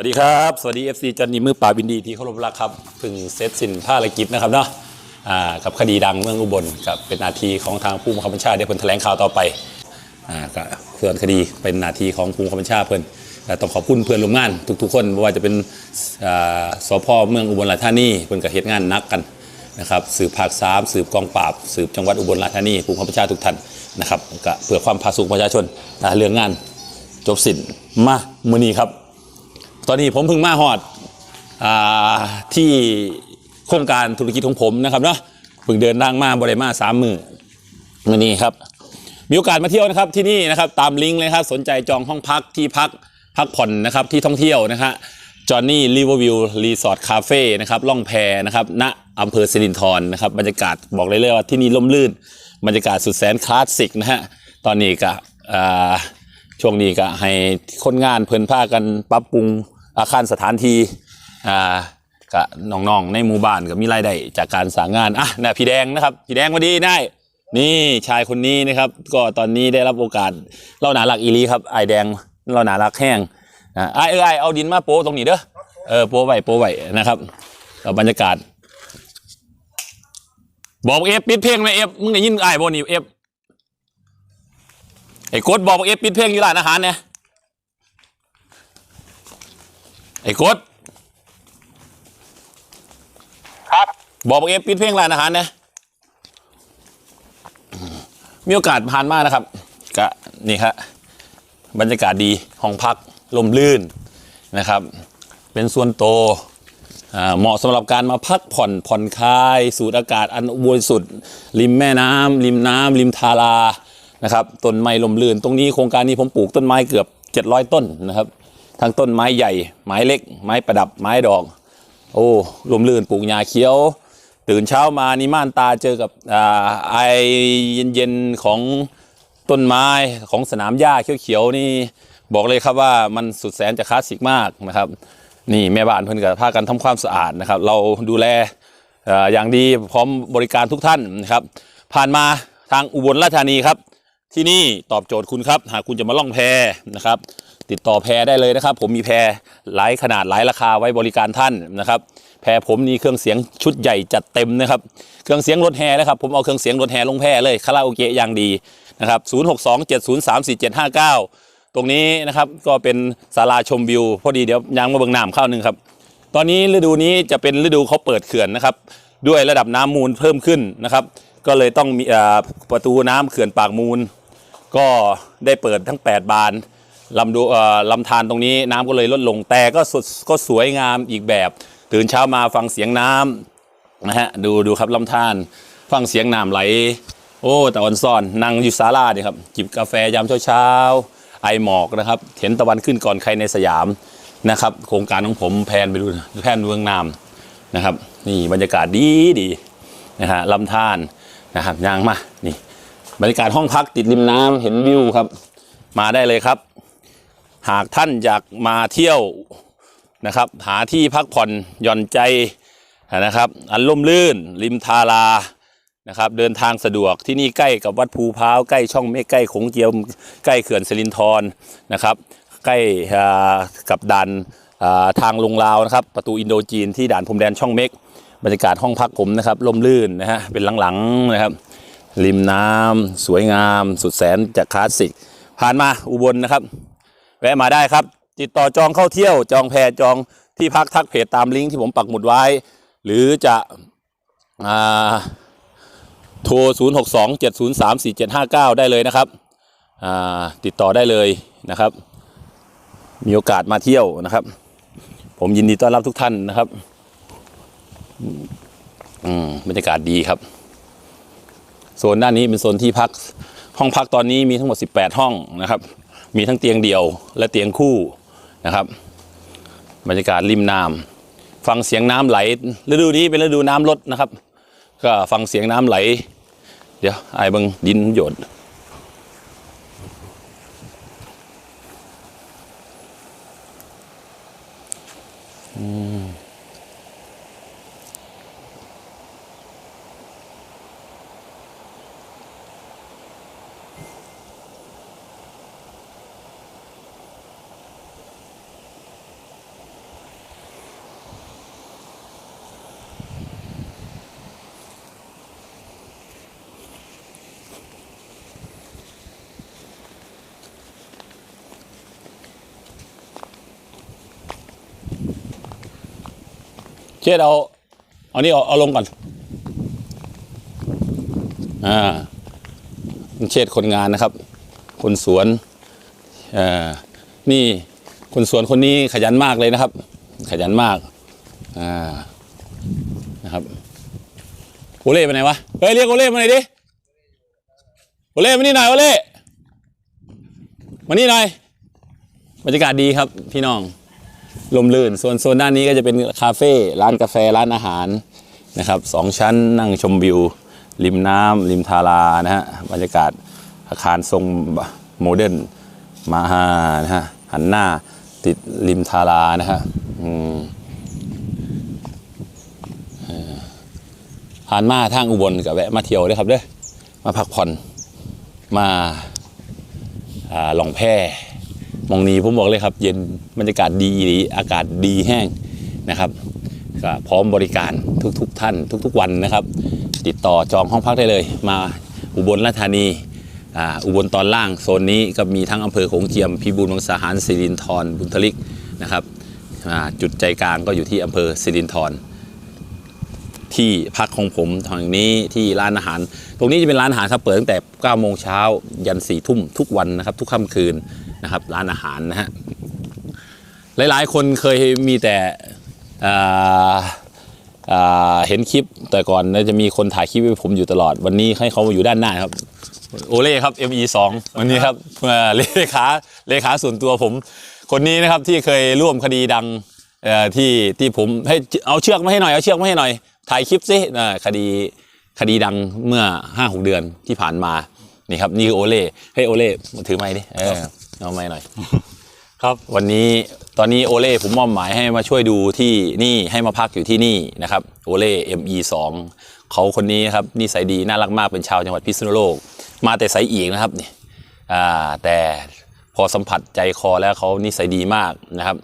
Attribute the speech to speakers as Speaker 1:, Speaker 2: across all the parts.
Speaker 1: วัสดีครับ สวัสดี FC จันนีมือป่าบินดีที่เคารพรักครับเพึ่งเซตสินภารกิจนะครับเนาะกับคดีดังเมืองอุบลกับเป็นนาทีของทางผู้บังคับบัญชาเดี๋ยวเพิ่นแถลงข่าวต่อไปอ่าก็ส่วนคดีเป็นนาทีของผู้บังคับบัญชาเพิ่นและต้องขอบคุณเพื่อนร่วมงาน ทุกๆ คนไม่ว่าจะเป็นสพเมืองอุบลราชธานีเพิ่นก็เฮ็ดงานนักกันนะครับสืบภาคสามสืบกองปราบ สืบจังหวัดอุบลราชธานีผู้บังคับบัญชาทุกท่านนะครับก็เพื่อความผาสุกประชาชนเรื่องงานจบสิ้นมามื้อนี้ครับ ตอนนี้ผมเพิ่งมาฮอดอที่โครงการธุรกิจของผมนะครับเนาะเพิ่งเดินทางมาบริมาสามมือวันนี้ครับ มีโอกาสมาเที่ยวนะครับที่นี่นะครับตามลิงก์เลยครับ สนใจจองห้องพักที่พักพักผ่อนนะครับที่ท่องเที่ยวนะฮะจอห์นนี่ริเวอร์วิวรีสอร์ทคาเฟ่นะครับล่องแพนะครับณอำเภอสิรินธรนะครับบรรยากาศบอกเลยเลยว่าที่นี่ร่มรื่น บรรยากาศสุดแสนคลาสสิกนะฮะตอนนี้ก็ช่วงนี้ก็ให้คนงานเพิ่นพากันปรับปรุง อาคารสถานที่อ่าก็น้องๆ ในหมู่บ้านก็มีรายได้จากการสร้างงานอะนะพี่แดงนะครับพี่แดงมาดีได้ นี่ชายคนนี้นะครับ ก็ตอนนี้ได้รับโอกาสเล่าหนาหลักอีลีครับไอแดงเล่าหนาหลักแห้งอ่าไอายเอ้ยอ้ายเอาดินมาโปะตรงนี้เด้อเออโปะไว้โปะไว้นะครับก็บรรยากาศ บอกเอฟปิดเพลงนะเอฟมึงได้ยินไอ้บนี่เอฟไอ้กดบอกเอฟปิดเพลงอยู่ร้านอาหารเนี่ย ไอ้กด
Speaker 2: ครับ
Speaker 1: บอกว่าเอฟปิดเพลงร้านอาหารเนี่ยมีโอกาสผ่านมานะครับก็นี่ครับบรรยากาศดีห้องพักลมลื่นนะครับ เป็นส่วนโตวอ่าเหมาะสำหรับการมาพักผ่อนผ่อนคลายสูดอากาศอันบริสุทธิ์ริมแม่น้ำริมน้ำริมทารานะครับต้นไม้ลมลื่น ตรงนี้โครงการนี้ผมปลูกต้นไม้เกือบ 700 ต้นนะครับ ทั้งต้นไม้ใหญ่ ไม้เล็ก ไม้ประดับ ไม้ดอก โอ้ลมลื่นปลูกหญ้าเขียว ตื่นเช้ามานี่ม่านตาเจอกับอ่าไอเย็นๆของต้นไม้ของสนามหญ้าเขียวๆนี่บอกเลยครับว่ามันสุดแสนจะคลาสสิกมากนะครับ นี่แม่บ้านเพิ่นกับพากันทำความสะอาดนะครับ เราดูแลออย่างดีพร้อมบริการทุกท่านนะครับ ผ่านมาทางอุบลราชธานีครับ ที่นี่ตอบโจทย์คุณครับ หากคุณจะมาล่องแพนะครับ ติดต่อแพได้เลยนะครับ ผมมีแพหลายขนาดหลายราคาไว้บริการท่านนะครับแพผมมีเครื่องเสียงชุดใหญ่จัดเต็มนะครับ เครื่องเสียงรถแฮนะครับผมเอาเครื่องเสียงรถแฮลงแพเลยคาราโอเกะอย่างดีนะครับ0627034759 ตรงนี้นะครับก็เป็นศาลาชมวิว พอดีเดี๋ยวยังมาเบิ่งน้ำเข้าหนึ่งครับ ตอนนี้ฤดูนี้จะเป็นฤดูเขาเปิดเขื่อนนะครับ ด้วยระดับน้ำมูลเพิ่มขึ้นนะครับ ก็เลยต้องมีประตูน้ำเขื่อนปากมูล ก็ได้เปิดทั้ง 8 บาน ลำดูเอ่อลำธารตรงนี้น้ำก็เลยลดลงแต่ก็สดก็สวยงามอีกแบบ ตื่นเช้ามาฟังเสียงน้ำนะฮะดูดูครับลำธารฟังเสียงน้ำไหล โอ้แต่วันซ่อนนั่งอยู่ศาลาเนี่ยครับจิบกาแฟยามเช้าๆไอหมอกนะครับ เห็นตะวันขึ้นก่อนใครในสยามนะครับ โครงการของผมแพนไปดูแพนเมืองน้ำนะครับ นี่บรรยากาศดีดีนะฮะลำธารนะครับยางมานี่ บรรยากาศห้องพักติดริมน้ำเห็นวิวครับ มาได้เลยครับ หากท่านอยากมาเที่ยวนะครับ หาที่พักผ่อนหย่อนใจนะครับ อันล่มลื่น ริมทารานะครับเดินทางสะดวกที่นี่ใกล้กับวัดภูพร้าวใกล้ช่องเมฆใกล้โขงเจียมใกล้เขื่อนสิรินธรนะครับ ใกล้กับด่านทางลงลาวนะครับ ประตูอินโดจีนที่ด่านพรมแดนช่องเมฆบรรยากาศห้องพักผมนะครับล่มลื่นนะฮะเป็นหลังๆนะครับ ริมน้ำสวยงาม สุดแสนจะคลาสสิกผ่านมาอุบลนะครับ แวะมาได้ครับ ติดต่อจองเข้าเที่ยวจองแพจองที่พักทักเพจตามลิงก์ที่ผมปักหมุดไว้ หรือจะอโทร 0 6 2 7 0 3 4 7 5 9 ได้เลยนะครับติดต่อได้เลยนะครับ มีโอกาสมาเที่ยวนะครับ ผมยินดีต้อนรับทุกท่านนะครับอืมบรรยากาศดีครับโซนด้านนี้เป็นโซนที่พักห้องพักตอนนี้มีทั้งหมด 18 ห้องนะครับ มีทั้งเตียงเดี่ยวและเตียงคู่นะครับ บรรยากาศริมน้ำฟังเสียงน้ำไหล ฤดูนี้เป็นฤดูน้ำลดนะครับ ก็ฟังเสียงน้ำไหล เดี๋ยวไอ้บังดินหยดอืม เช็ดเอาเอานี่เอาเอาลงก่อน อ่าเช็ดคนงานนะครับ คนสวนอ่อนี่คนสวนคนนี้ขยันมากเลยนะครับ ขยันมากอ่านะครับโอเล่ไปไหนวะเฮ้ยเรียกโอเล่มาหน่อยดิโอเล่มานี่หน่อยโอเล่มานี่หน่อยบรรยากาศดีครับพี่น้อง ลมลื่น ส่วนโซนด้านนี้ก็จะเป็นคาเฟ่ร้านกาแฟร้านอาหารนะครับสองชั้นนั่งชมวิว ริมน้ำริมทารานะฮะบรรยากาศอาคารทรงโมเดิร์นมาฮานะฮะหันหน้าติดริมทารานะฮะผ่านมาทางอุบลกับแวะมาเที่ยวด้วยครับเด้อมาพักผ่อนมาอลองแพ มองนี้ผมบอกเลยครับ เย็นบรรยากาศดีดีอากาศดีแห้งนะครับก็พร้อมบริการทุกๆทท่านทุกๆวันนะครับ ติดต่อจองห้องพักได้เลย มาอุบลราชธานีอ่าอุบลตอนล่างโซนนี้ก็มีทั้งอำเภอโขงเจียมพิบูลมังสาหารสิรินธรบุญทลิกนะครับจุดใจกลางก็อยู่ที่อำเภอสิรินธรที่พักของผมทางนี้ที่ร้านอาหาร ตรงนี้จะเป็นร้านอาหารครับเปิดตั้งแต่9โมงเช้ายัน4ทุ่มทุกวันนะครับ ทุกค่ำคืน นะครับ ร้านอาหารนะฮะหลายๆ คนเคยมีแต่เห็นคลิปแต่ก่อนนะจะมีคนถ่ายคลิปให้ผมอยู่ตลอด วันนี้ให้เขามาอยู่ด้านหน้าครับโอเล่ครับ ME 2 วันนี้ครับเลขาเลขาส่วนตัวผม คนนี้นะครับที่เคยร่วมคดีดังที่ที่ผมให้เอาเชือกมาให้หน่อยเอาเชือกมาให้หน่อยถ่ายคลิปสิคดีคดีดังเมื่อห้าหกเดือนที่ผ่านมานี่ครับนี่คือโอเล่ให้โอเล่ถือไม้ดิ เออเอาไม้หน่อย
Speaker 2: ครับ
Speaker 1: วันนี้ตอนนี้โอเล่ผมมอบหมายให้มาช่วยดูที่นี่ให้มาพักอยู่ที่นี่นะครับโอเล่ ME2 เขาคนนี้ครับนิสัยดีน่ารักมากเป็นชาวจังหวัดพิษณุโลก มาแต่ไสอีกนะครับนี่อ่าแต่พอสัมผัสใจคอแล้วเขานิสัยดีมากนะครับ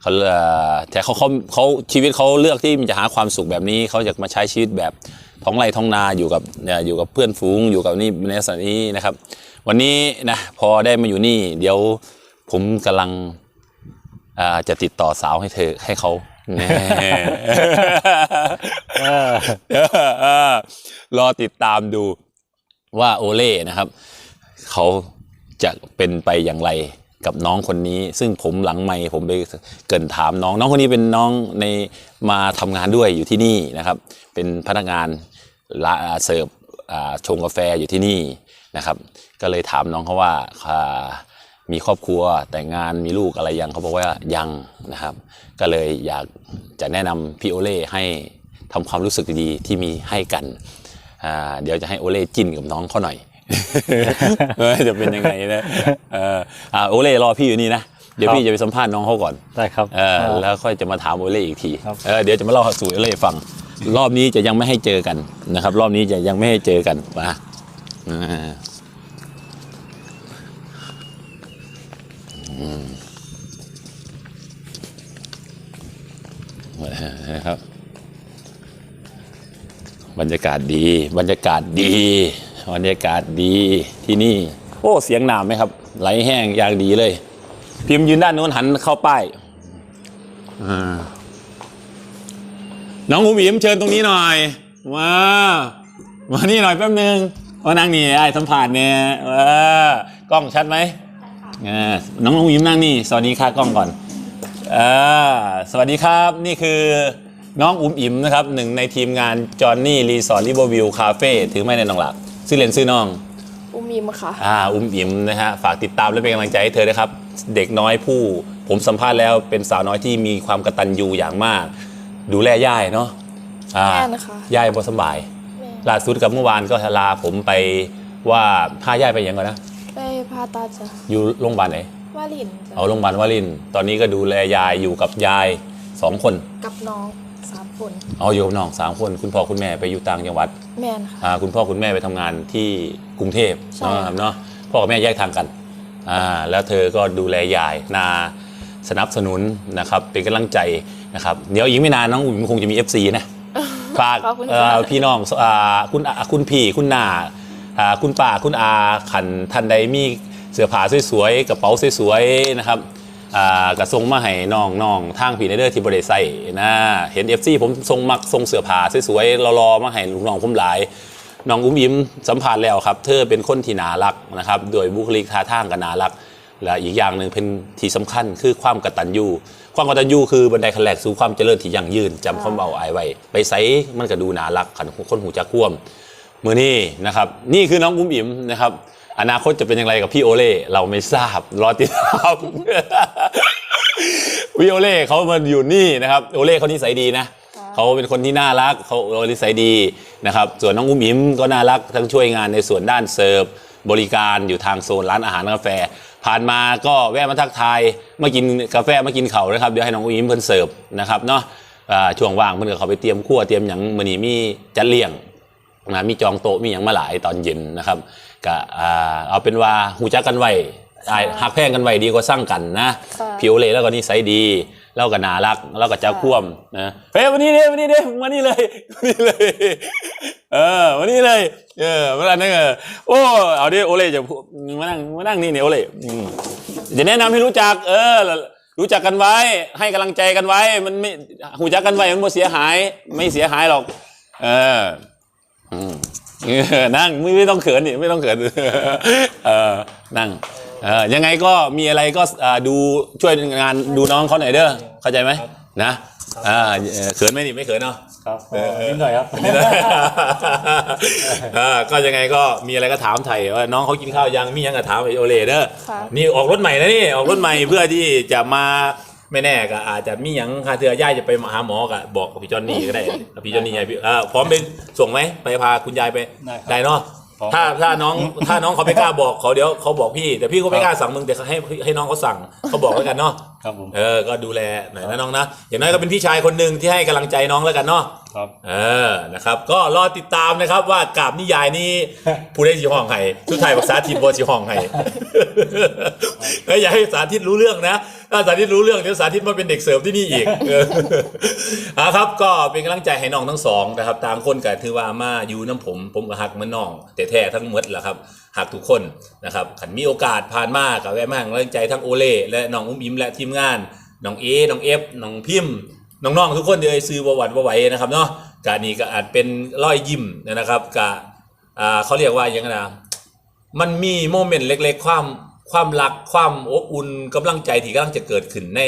Speaker 1: เขาเอ่อแต่เขาเขาเขาชีวิตเขาเลือกที่จะหาความสุขแบบนี้เขาอยากมาใช้ชีวิตแบบท้องไร่ท้องนาอยู่กับเนี่ยอยู่กับเพื่อนฝูงอยู่กับนี่ในสถานนี้นะครับ วันนี้นะพอได้มาอยู่นี่ เดี๋ยวผมกำลังอ่าจะติดต่อสาวให้เธอให้เขาแน่
Speaker 2: เออ
Speaker 1: เออรอติดตามดูว่าโอเล่นะครับ เขาจะเป็นไปอย่างไรกับน้องคนนี้ ซึ่งผมหลังไม่ผมไปเกรินถามน้อง น้องคนนี้เป็นน้องในมาทำงานด้วยอยู่ที่นี่นะครับ เป็นพนักงานร้านอ่าเสิร์ฟอ่าชงกาแฟอยู่ที่นี่นะครับ ก็เลยถามน้องเขาว่าอ่ามีครอบครัวแต่งงานมีลูกอะไรยังเขาบอกว่ายังนะครับ ก็เลยอยากจะแนะนำพี่โอเล่ให้ทำความรู้สึกดีๆที่มีให้กันอ่าเดี๋ยวจะให้โอเล่จิ้นกับน้องเขาหน่อยเออจะเป็นยังไงนะเอออ่าโอเล่รอพี่อยู่นี่นะเดี๋ยว
Speaker 2: ครับ
Speaker 1: พี่จะไปสัมภาษณ์น้องเขาก่อน
Speaker 2: ได้ครับ
Speaker 1: เออแล้วค่อยจะมาถามโอเล่อีกที
Speaker 2: ครับ
Speaker 1: เออเดี๋ยวจะมาเล่าสู่โอเล่ฟัง รอบนี้จะยังไม่ให้เจอกันนะครับ รอบนี้จะยังไม่ให้เจอกันมาอ่าอืม นะครับ บรรยากาศดี บรรยากาศดี บรรยากาศดีที่นี่ โอ้เสียงหนามไหมครับ ไหลแห้งอย่างดีเลย พิมพ์ยืนด้านโน้นหันเข้าป้ายน้องหูบีมเชิญตรงนี้หน่อยมามานี่หน่อยแป๊บนึงว่านั่งนี่ไอ้สัมผัสเนี่ยเออกล้องชัดไหมน้องหูบีมนั่งนี่สวัสดีค่ะกล้องก่อน อ่าสวัสดีครับนี่คือน้องอุ๋มอิ๋มนะครับหนึ่งในทีมงานจอห์นนี่รีสอร์ทริเวอร์วิวคาเฟ่ถือไม่ในน้องหลับชื่อเล่นชื่อน้อง
Speaker 3: อุ้มอิมค่ะ
Speaker 1: อ่าอุ้มอิ่มนะฮะฝากติดตามและเป็นกำลังใจให้เธอนะครับ เด็กน้อยผู้ ผมสัมภาษณ์แล้วเป็นสาวน้อยที่มีความกตัญญูอย่างมาก ดูแลย่ายเนาะอ่า
Speaker 3: แม่นะคะ
Speaker 1: ย่ายบ่สำบาย
Speaker 3: แม่
Speaker 1: ล่าสุดกับเมื่อวานก็ลาผมไปว่าพาย่ายไปอย่างก่อนนะ
Speaker 3: ไปพาตัดจ้ะ
Speaker 1: อยู่โรงพยาบาลไหน
Speaker 3: วาลินจ้ะ
Speaker 1: เอาโรงพยาบาลวารินทร์ตอนนี้ก็ดูแลยายอยู่กับยายสองคน
Speaker 3: กับน้องสามคน
Speaker 1: เอาอยู่กับน้องสามคน คุณพ่อคุณแม่ไปอยู่ต่างจังหวัด
Speaker 3: แม่นค่ะ
Speaker 1: อ่าคุณพ่อคุณแม่ไปทำงานที่กรุงเทพ
Speaker 3: ใช่
Speaker 1: เนาะครับเนาะพ่อกับแม่แยกทางกันอ่าแล้วเธอก็ดูแลยายนาสนับสนุนนะครับเป็นกำลังใจนะครับเดี๋ยวอีกไม่นานน้องอุ๋มคงจะมี FC นะ ฝาก
Speaker 3: ขอบคุณ
Speaker 1: เอ่
Speaker 3: ค่ะ
Speaker 1: อพี่น้องอ่าคุณอาคุณพี่คุณนาอ่าคุณป้าคุณอาขันท่านใดมี เสื้อผ้าสวยๆกระเป๋าสวยๆนะครับอ่ากระทรงมาให้น้องน้องทางพีเนเดอร์ที่บริษัทนะเห็น FC ผมทรงมักทรงเสื้อผ้าสวยๆรอๆมาให้ลูกน้องผมหลายน้องอุ้มยิ้มสัมผัสแล้วครับ เธอเป็นคนที่น่ารักนะครับโดยบุคลิกท่าทางก็น่ารัก และอีกอย่างหนึ่งเป็นที่สำคัญคือความกตัญญูความกตัญญูคือบันไดขั้นแรกสู่ความเจริญที่ยั่งยืนจำความเบาอายไว้ ไปไซมันก็ดูน่ารักขันคนหูจักควมมือนี้นะครับ นี่คือน้องอุ้มอิ่มนะครับ อนาคตจะเป็นอย่างไรกับพี่โอเล่เราไม่ทราบรอติดตามพี่โอเล่เขามาอยู่นี่นะครับโอเล่เขานิสัยดีนะเขาเป็นคนที่น่ารักเขาเขานิสัยดีนะครับ ส่วนน้องอุ้มอิมก็น่ารักทั้งช่วยงานในส่วนด้านเสิร์ฟบริการอยู่ทางโซนร้านอาหารกาแฟ ผ่านมาก็แวะมาทักทายมากินกาแฟมากินเขาวนะครับเดี๋ยวให้น้องอุ้มอิมเพิ่นเสิร์ฟนะครับเนาะอ่าช่วงว่างเพิ่นก็เขาไปเตรียมครัวเตรียมหยังมื้อนี้มีจัดเลี้ยงนะมีจองโต๊ะมีหยังมาหลายตอนเย็นนะครับ ก็อ่าเอาเป็นว่าหูจักกันไว้อ่าหักแพงกันไว้ดีกว่าสร้างกันนะ
Speaker 3: ค่ะ
Speaker 1: ผิวเลยแล้วก็นิสัยดีแล้วก็น่ารักแล้วก็เจ้าคว่ำนะเฮ้ยวันนี้เด้วันนี้เด้มานี่เลยวันนี้เลยเออวันนี้เลยเออเวลานั้นเออโอ้เอาดิโอเล่จะพูดมานั่งมานั่งนี่เนี่ยโอเล่อืมจะแนะนำให้รู้จัก เออ รู้จักกันไว้ ให้กำลังใจกันไว้ มันไม่หูจักกันไว้มันไม่เสียหาย ไม่เสียหายหรอก เอออืมเออ นั่งไม่ไม่ต้องเขินนี่ไม่ต้องเขินเออนั่งเออยังไงก็มีอะไรก็อ่าดูช่วยงานดูน้องเขาหน่อยเด้อเข้าใจไหมนะอ่าเออเขินไหมนี่ไม่เขินเนาะ
Speaker 2: ครับ
Speaker 1: เออ
Speaker 2: นิดหน่อยครับ
Speaker 1: นี่นะอ่าก็ยังไงก็มีอะไรก็ถามไทยว่าน้องเขากินข้าวยังมียังก็ถามไอโอเลเด้อ
Speaker 3: ค่ะ
Speaker 1: นี่ออกรถใหม่นะนี่ออกรถใหม่เพื่อที่จะมา ไม่แน่ก็อาจจะมีอย่างคาเทือย่ายจะไปหาหมอก็บอกกับพี่จอนนี่ก็ได้พี่จอนนี่ไงพี่อ่าพร้อมไปส่งไหมไปพาคุณยายไป
Speaker 2: ได้ครับ
Speaker 1: ได้เนาะ
Speaker 2: พร้อม
Speaker 1: ถ้าถ้าน้องถ้าน้องเขาไม่กล้าบอกเขาเดี๋ยวเขาบอกพี่ แต่พี่ก็ไม่กล้าสั่งมึงแต่ให้ให้น้องเขาสั่งเขาบอกแล้วกันเนาะ
Speaker 2: ครับผม
Speaker 1: เออ ก็ดูแลหน่อยนะน้องนะ อย่างน้อยก็เป็นพี่ชายคนหนึ่งที่ให้กำลังใจน้องแล้วกันเนาะ
Speaker 2: ครับ
Speaker 1: เออ นะครับ ก็รอติดตามนะครับว่ากาบนิยายนี้ ผู้ได้สีห้องไห้สุดท้ายบอกสาธิตบอสีห้องไห้เฮ้ยอย่าให้สาธิตรู้เรื่องนะ ถ้าสาธิตรู้เรื่องเดี๋ยวสาธิตมาเป็นเด็กเสิร์ฟที่นี่อีกเอออะครับก็เป็นกำลังใจให้น้องทั้งสองนะครับต่างคนก็ถือว่ามาอยู่น้ำผม ผมก็หักเหมันน้อง แต่แท้ทั้งหมดแหละครับหักทุกคนนะครับขันมีโอกาสผ่านมากับแวะมาให้กำลังใจทั้งโอเล่และน้องอุ้มอิมและทีมงานน้องเอน้องเอฟน้องพิมพ์น้องๆทุกคนเดี๋ยวไอ้ซื้อประวัติประไหวนะครับเนาะกานี้ก็อาจเป็นรอยยิ้มนะครับกะอ่าเขาเรียกว่าอย่างไงนะมันมีโมเมนต์เล็ก ๆ ความ ความรักความอบอุ่นกำลังใจที่กำลังจะเกิดขึ้นใน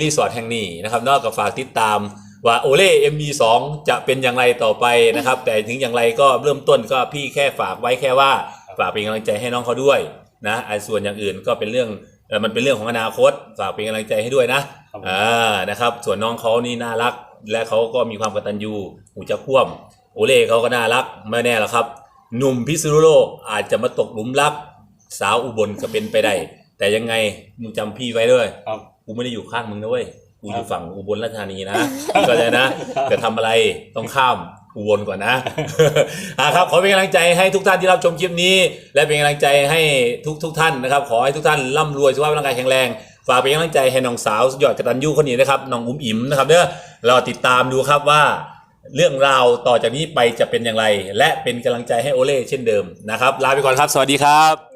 Speaker 1: รีสอร์ทแห่งนี้นะครับนอกจากฝากติดตามว่าโอเล่ MB2 จะเป็นอย่างไรต่อไปนะครับ แต่ถึงอย่างไรก็เริ่มต้นก็พี่แค่ฝากไว้แค่ว่าฝากเป็นกำลังใจให้น้องเขาด้วยนะไอ้ส่วนอย่างอื่นก็เป็นเรื่องเอ่อมันเป็นเรื่องของอนาคตฝากเป็นกำลังใจให้ด้วยนะ
Speaker 2: ครับผม
Speaker 1: อ่านะครับ ส่วนน้องเขานี่น่ารัก และเขาก็มีความกตัญญูหูจะคว่ำโอเล่เขาก็น่ารักไม่แน่หรอกครับ หนุ่มพิษณุโลกอาจจะมาตกหลุมรัก สาวอุบลก็เป็นไปได้ แต่ยังไงมึงจำพี่ไว้ด้วย
Speaker 2: ครับ
Speaker 1: กูไม่ได้อยู่ข้างมึงนะเว้ยกูอยู่
Speaker 2: ครับ
Speaker 1: ฝั่งอุบลราชธานีนะก็เลยนะจะทำอะไรต้องข้ามอุบลก่อนนะ อ่าครับขอเป็นกำลังใจให้ทุกท่านที่รับชมคลิปนี้ และเป็นกำลังใจให้ทุกทุกท่านนะครับ ขอให้ทุกท่านร่ำรวยสุขภาพร่างกายแข็งแรงฝากเป็นกำลังใจให้น้องสาวสุดยอดกตัญญูคนนี้นะครับน้องอุ้มอิ๋มนะครับเด้อรอติดตามดูครับว่า เรื่องราวต่อจากนี้ไปจะเป็นอย่างไร และเป็นกำลังใจให้โอเล่เช่นเดิมนะครับลาไปก่อนครับ สวัสดีครับ